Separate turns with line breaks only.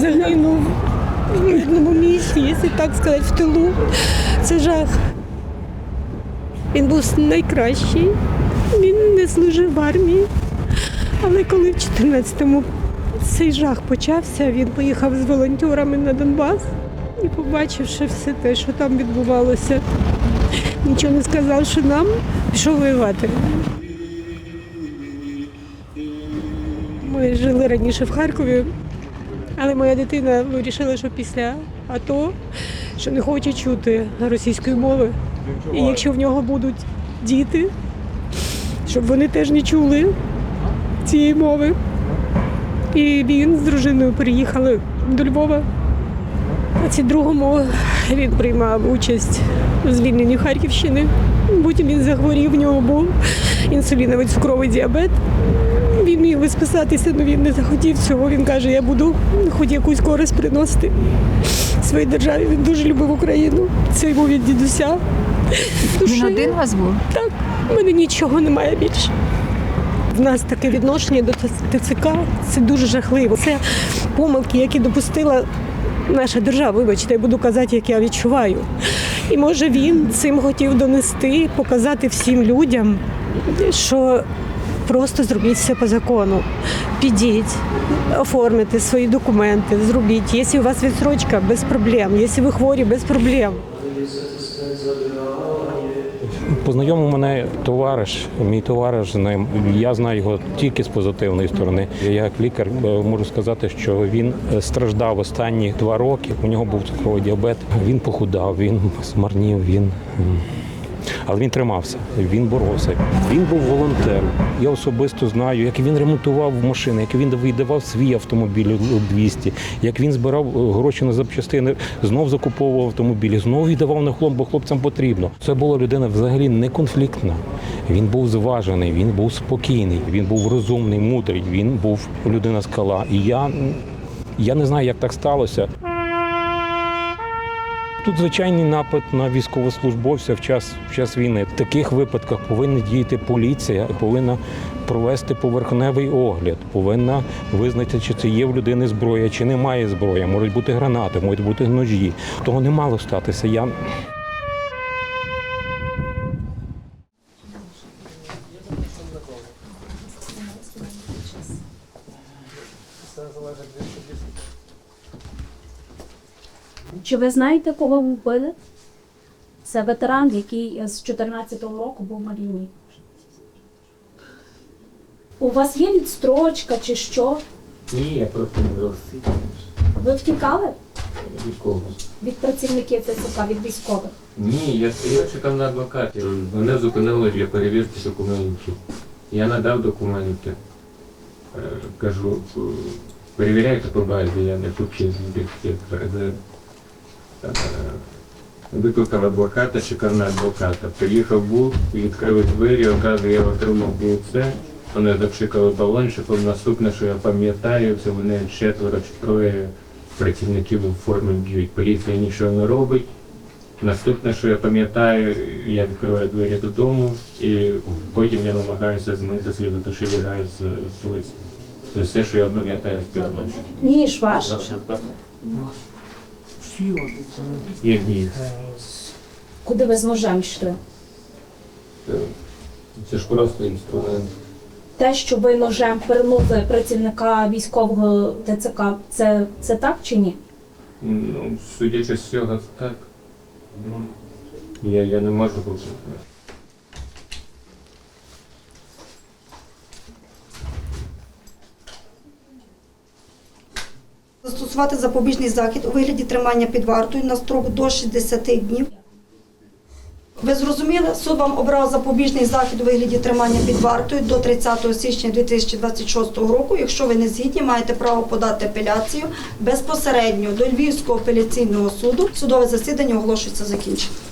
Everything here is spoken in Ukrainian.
Загинув в мирному місті, якщо так сказати, в тилу. Це жах. Він був найкращий. Він не служив в армії. Але коли в 14-му цей жах почався, він поїхав з волонтерами на Донбас і побачивши все те, що там відбувалося, нічого не сказав, що нам пішов воювати. Ми жили раніше в Харкові, але моя дитина вирішила, що після АТО що не хоче чути російської мови. І якщо в нього будуть діти, щоб вони теж не чули цієї мови. І він з дружиною переїхали до Львова. У другому він приймав участь у звільненні Харківщини. Потім він захворів, в нього був інсуліновий цукровий діабет. Він міг би списатися, але він не захотів цього. Він каже, я буду хоч якусь користь приносити своїй державі. Він дуже любив Україну. Це йому від дідуся.
Він один у вас був?
Так, в мене нічого немає більше. В нас таке відношення до ТЦК це дуже жахливо. Це помилки, які допустила наша держава. Вибачте, я буду казати, як я відчуваю. І може він цим хотів донести, показати всім людям, що просто зробіть все по закону. Підіть, оформите свої документи, зробіть. Якщо у вас відсрочка, без проблем. Якщо ви хворі, без проблем.
Познайомив мене товариш, мій товариш з ним. Я знаю його тільки з позитивної сторони. Я як лікар е, можу сказати, що він е, страждав останні два роки. У нього був цукровий діабет. Він похудав, він змарнів, він. Але він тримався, він боровся. Він був волонтером. Я особисто знаю, як він ремонтував машини, як він видавав свій автомобіль у 200, як він збирав е, гроші на запчастини, знов закуповував автомобілі, знов віддавав на хлоп, бо хлопцям потрібно. Це була людина взагалі не конфліктна. Він був зважений, він був спокійний, він був розумний, мудрий, він був людина скала. І я, я не знаю, як так сталося. Тут звичайний напад на військовослужбовця в час, в час війни. В таких випадках повинна діяти поліція, повинна провести поверхневий огляд, повинна визнати, чи це є в людини зброя, чи немає зброї. Можуть бути гранати, можуть бути ножі. Того не мало статися. Я
Чи ви знаєте, кого ви вбили? Це ветеран, який з 14-го року був на війні. У вас є відстрочка чи що?
Ні, я просто не досить
Ви втікали
військово.
від працівників ТЦК, від військових?
Ні, я стояв, чекав на адвокатів. Вони зупинили для перевірки документів. Я надав документи. Е, Кажу, е, перевіряйте по базі, я не хочу. Е, Викликав адвоката, чекав на адвоката. Приїхав був, відкрили двері, одразу я отримав це. Вони зачекали балончиком. Наступне, що я пам'ятаю, це вони четверо чи троє працівників у формі б'ють. Поліція нічого не робить. Наступне, що я пам'ятаю, я відкриваю двері додому і потім я намагаюся змити сліду, то що лягаю з, з вулиці. Це все, що я пам'ятаю з.
Ніж ваш.
Як ні.
Куди ви з ножем йшли?
Це ж просто інструмент.
Те, що ви ножем перемогли працівника військового ТЦК, це, це так чи ні?
Ну, судячи з цього, так. Я, я не можу бути.
Застосувати запобіжний захід у вигляді тримання під вартою на строк до 60 днів. Ви зрозуміли, суд вам обрав запобіжний захід у вигляді тримання під вартою до 30 січня 2026 року. Якщо ви не згідні, маєте право подати апеляцію безпосередньо до Львівського апеляційного суду. Судове засідання оголошується закінченим.